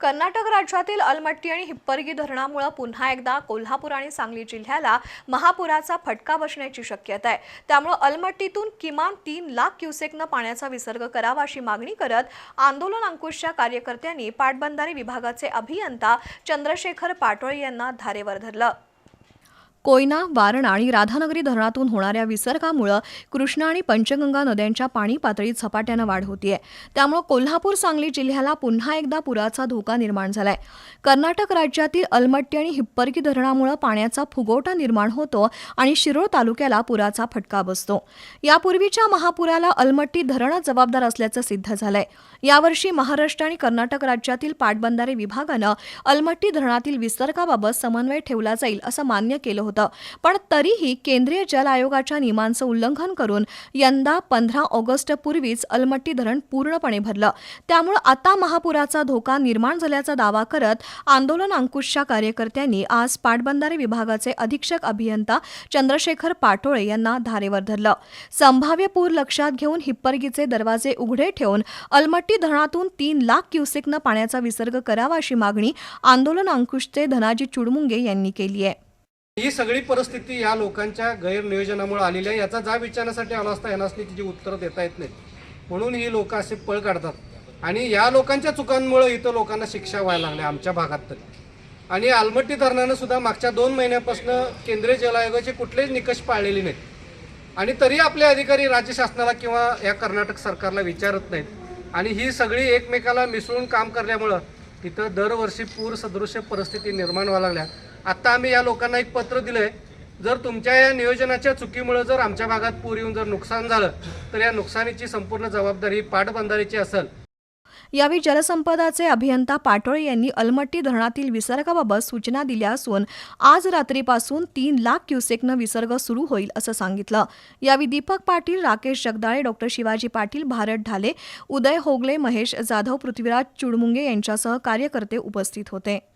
कर्नाटक राज्यातील अलमट्टी आणि हिप्परगी धरणामुळे पुन्हा एकदा कोल्हापूर आणि सांगली जिल्ह्याला महापुराचा फटका बसण्याची शक्यता आहे. त्यामुळे अलमट्टीतून किमान तीन लाख क्युसेकनं पाण्याचा विसर्ग करावा अशी मागणी करत आंदोलन अंकुशच्या कार्यकर्त्यांनी पाटबंधारे विभागाचे अभियंता चंद्रशेखर पाटोळे यांना धारेवर धरलं. कोयना वारणा आणि राधानगरी धरणातून होणाऱ्या विसर्गामुळं कृष्णा आणि पंचगंगा नद्यांच्या पाणी पातळीत झपाट्यानं वाढ होतीये. त्यामुळे कोल्हापूर सांगली जिल्ह्याला पुन्हा एकदा पुराचा धोका निर्माण झालाय. कर्नाटक राज्यातील अलमट्टी आणि हिप्परकी धरणामुळं पाण्याचा फुगवटा निर्माण होतो आणि शिरोळ तालुक्याला पुराचा फटका बसतो. यापूर्वीच्या महापुराला अलमट्टी धरणच जबाबदार असल्याचं सिद्ध झालंय. यावर्षी महाराष्ट्र आणि कर्नाटक राज्यातील पाटबंधारे विभागानं अलमट्टी धरणातील विसर्गाबाबत समन्वय ठेवला जाईल असं मान्य केलं होतं. पण तरीही केंद्रीय जल आयोगाच्या नियमांचं उल्लंघन करून यंदा पंधरा ऑगस्टपूर्वीच अलमट्टी धरण पूर्णपणे भरलं. त्यामुळे आता महापुराचा धोका निर्माण झाल्याचा दावा करत आंदोलन अंकुशच्या कार्यकर्त्यांनी आज पाटबंधारे विभागाचे अधीक्षक अभियंता चंद्रशेखर पाटोळे यांना धारेवर धरलं. संभाव्य पूर लक्षात घेऊन हिप्परगीचे दरवाजे उघडे ठेवून अलमट्टी धरणातून तीन लाख क्युसेकनं पाण्याचा विसर्ग करावा अशी मागणी आंदोलन अंकुशचे धनाजी चुडमुंगे यांनी केली आहे ही सगळी परिस्थिती या लोकांच्या गैरनियोजनामुळे आलेली आहे. याचा जा विचारण्यासाठी आला असता यांनासनी तिची उत्तरं देता येत नाहीत. म्हणून ही लोक असे पळ काढतात. आणि या लोकांच्या चुकांमुळे इथं लोकांना शिक्षा व्हायला लागल्या आमच्या भागात तरी. आणि आलमट्टी धरणानं सुद्धा मागच्या दोन महिन्यापासून केंद्रीय जल आयोगाचे कुठलेच निकष पाळलेले नाहीत. आणि तरी आपले अधिकारी राज्य शासनाला किंवा या कर्नाटक सरकारला विचारत नाहीत. आणि ही सगळी एकमेकाला मिसळून काम करण्यामुळं तिथं दरवर्षी पूर सदृश्य परिस्थिती निर्माण व्हायला लागल्या. आता आम्ही या लोकांना एक पत्र दिलं आहे जर तुमच्या या नियोजनाच्या चुकीमुळे जर आमच्या भागात पूर येऊन जर नुकसान झालं तर या नुकसानीची संपूर्ण जबाबदारी पाटबंधारीची असेल. यावेळी जलसंपदाचे अभियंता पाटोळे यांनी अलमट्टी धरणातील विसर्गाबाबत सूचना दिल्या असून आज रात्रीपासून तीन लाख क्युसेकनं विसर्ग सुरू होईल असं सांगितलं. यावेळी दीपक पाटील राकेश जगदाळे डॉक्टर शिवाजी पाटील भारत ढाले उदय होगले महेश जाधव पृथ्वीराज चुडमुंगे यांच्यासह कार्यकर्ते उपस्थित होते.